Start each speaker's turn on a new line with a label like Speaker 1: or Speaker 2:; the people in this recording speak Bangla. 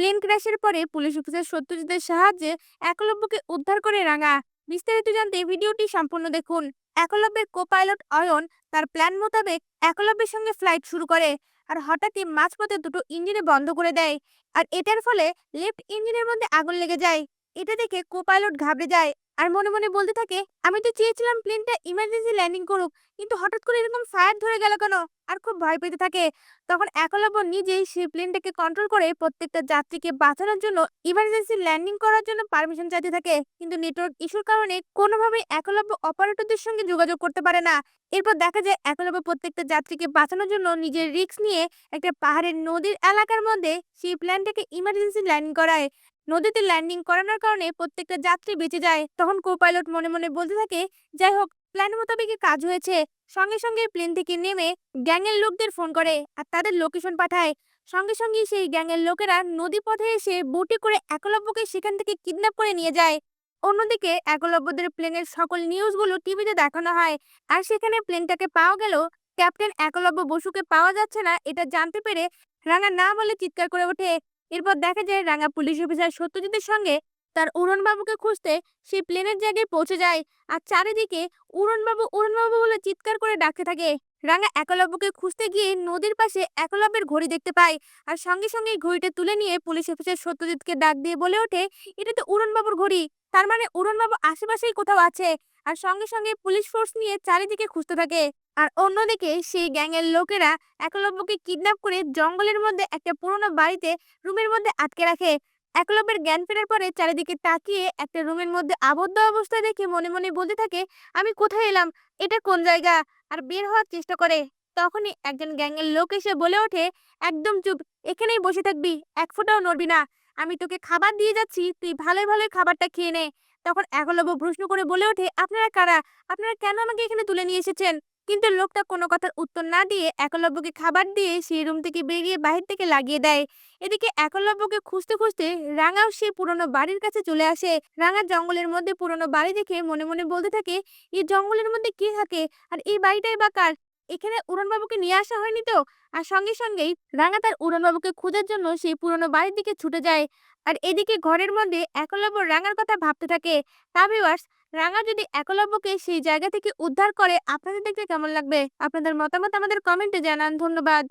Speaker 1: প্লেন ক্র্যাশের পরে পুলিশ অফিসার সত্যজিতের সাহায্যে একলব্যকে উদ্ধার করে রাঙা। বিস্তারিত জানতে ভিডিওটি সম্পূর্ণ দেখুন। একলব্যের কো পাইলট অয়ন তার প্ল্যান মোতাবেক একলব্যের সঙ্গে ফ্লাইট শুরু করে আর হঠাৎই মাঝপথে দুটো ইঞ্জিনে বন্ধ করে দেয় আর এটার ফলে লেফট ইঞ্জিনের মধ্যে আগুন লেগে যায়। এটা দেখে কো পাইলট ঘাবড়ে যায় আর মনে মনে বলতে থাকে, আমি তো চেয়েছিলাম প্লেনটা ইমার্জেন্সি ল্যান্ডিং করুক কিন্তু হঠাৎ করে এরকম ফায়ার ধরে গেল কেন? আর খুব ভয় পেতে থাকে। তখন একলব্য নিজেই সেই প্লেনটাকে কন্ট্রোল করে প্রত্যেকটা যাত্রীকে বাঁচানোর জন্য ইমার্জেন্সি ল্যান্ডিং করার জন্য পারমিশন চাইতে থাকে। কিন্তু নেটওয়ার্ক ইস্যুর কারণে কোনোভাবেই একলব্য অপারেটরদের সঙ্গে যোগাযোগ করতে পারে না। এরপর দেখা যায় একলব্য প্রত্যেকটা যাত্রীকে বাঁচানোর জন্য নিজের রিস্ক নিয়ে একটা পাহাড়ের নদীর এলাকার মধ্যে সেই প্ল্যানটাকে ইমার্জেন্সি ল্যান্ডিং করায়। নদীতে ল্যান্ডিং করানোর কারণে প্রত্যেকটা যাত্রী বেঁচে যায়। তখন কো পাইলট মনে মনে বলতে থাকে, যাই হোক প্ল্যান মোতাবেকই কাজ হয়েছে। সঙ্গে সঙ্গে প্লেন থেকে নেমে গ্যাংয়ের লোকদের ফোন করে আর তাদের লোকেশন পাঠায়। সঙ্গে সঙ্গে সেই গ্যাংয়ের লোকেরা নদী পথে এসে বোটে করে একলব্যকে সেখান থেকে কিডন্যাপ করে নিয়ে যায়। অন্যদিকে একলব্যদের প্লেনের সকল নিউজগুলো টিভিতে দেখানো হয় আর সেখানে প্লেনটাকে পাওয়া গেল, ক্যাপ্টেন একলব্য বসুকে পাওয়া যাচ্ছে না এটা জানতে পেরে রাঙা না বলে চিৎকার করে ওঠে। এরপর দেখা যায় রাঙা পুলিশ অফিসার সত্যজিতের সঙ্গে তার উড়নবাবুকে খুঁজতে সেই প্লেনের জায়গায় পৌঁছে যায় আর চারিদিকে উড়নবাবু উড়নবাবু বলে চিৎকার করে ডাকতে থাকে। রাঙা একলব্যকে খুঁজতে গিয়ে নদীর পাশে একলব্যের ঘড়ি দেখতে পায় আর সঙ্গে সঙ্গে ঘড়িটা তুলে নিয়ে পুলিশ অফিসার সত্যজিৎকে ডাক দিয়ে বলে ওঠে, এটা তো উড়নবাবুর ঘড়ি। তার মানে উড়নবাবু আশেপাশেই কোথাও আছে। আর সঙ্গে সঙ্গে পুলিশ ফোর্স নিয়ে চারিদিকে খুঁজতে থাকে। আর অন্যদিকে সেই গ্যাংয়ের লোকেরা একলব্যকে কিডন্যাপ করে জঙ্গলের মধ্যে একটা পুরোনো বাড়িতে রুমের মধ্যে আটকে রাখে। একলব্যের জ্ঞান ফেরার পরে চারিদিকে তাকিয়ে একটা রুমের মধ্যে আবদ্ধ অবস্থায় দেখে মনে মনে বলতে থাকে, আমি কোথায় এলাম? এটা কোন জায়গা? আর বের হওয়ার চেষ্টা করে। তখনই একজন গ্যাংয়ের লোক এসে বলে ওঠে, একদম চুপ, এখানেই বসে থাকবি, এক ফোঁটাও নড়বি না। আমি তোকে খাবার দিয়ে যাচ্ছি, তুই ভালোই ভালোই খাবারটা খেয়ে নে। তখন একলব্য প্রশ্ন করে বলে ওঠে, আপনারা কারা? আপনারা কেন আমাকে এখানে তুলে নিয়ে এসেছেন? কিন্তু লোকটা কোনো কথার উত্তর না দিয়ে একলব্যকে খাবার দিয়ে সেই রুম থেকে বেরিয়ে বাহির থেকে লাগিয়ে দেয়। এদিকে একলব্যকে খুঁজতে খুঁজতে রাঙাও সেই পুরনো বাড়ির কাছে চলে আসে। রাঙা জঙ্গলের মধ্যে পুরনো বাড়ি দেখে মনে মনে বলতে থাকে, এই জঙ্গলের মধ্যে কে থাকে? আর এই বাড়িটাই বা কার? এখানে উড়নবাবুকে নিয়ে আসা হয়নি তো? আর সঙ্গে সঙ্গেই রাঙা তার উড়নবাবুকে খোঁজার জন্য সেই পুরনো বাড়ির দিকে ছুটে যায়। আর এদিকে ঘরের মধ্যে একলব্য রাঙার কথা ভাবতে থাকে। তা ভিউয়ার্স, রাঙা যদি একলব্যকে সেই জায়গা থেকে উদ্ধার করে, আপনাদের দেখতে কেমন লাগবে? আপনাদের মতামত আমাদের কমেন্টে জানান। ধন্যবাদ।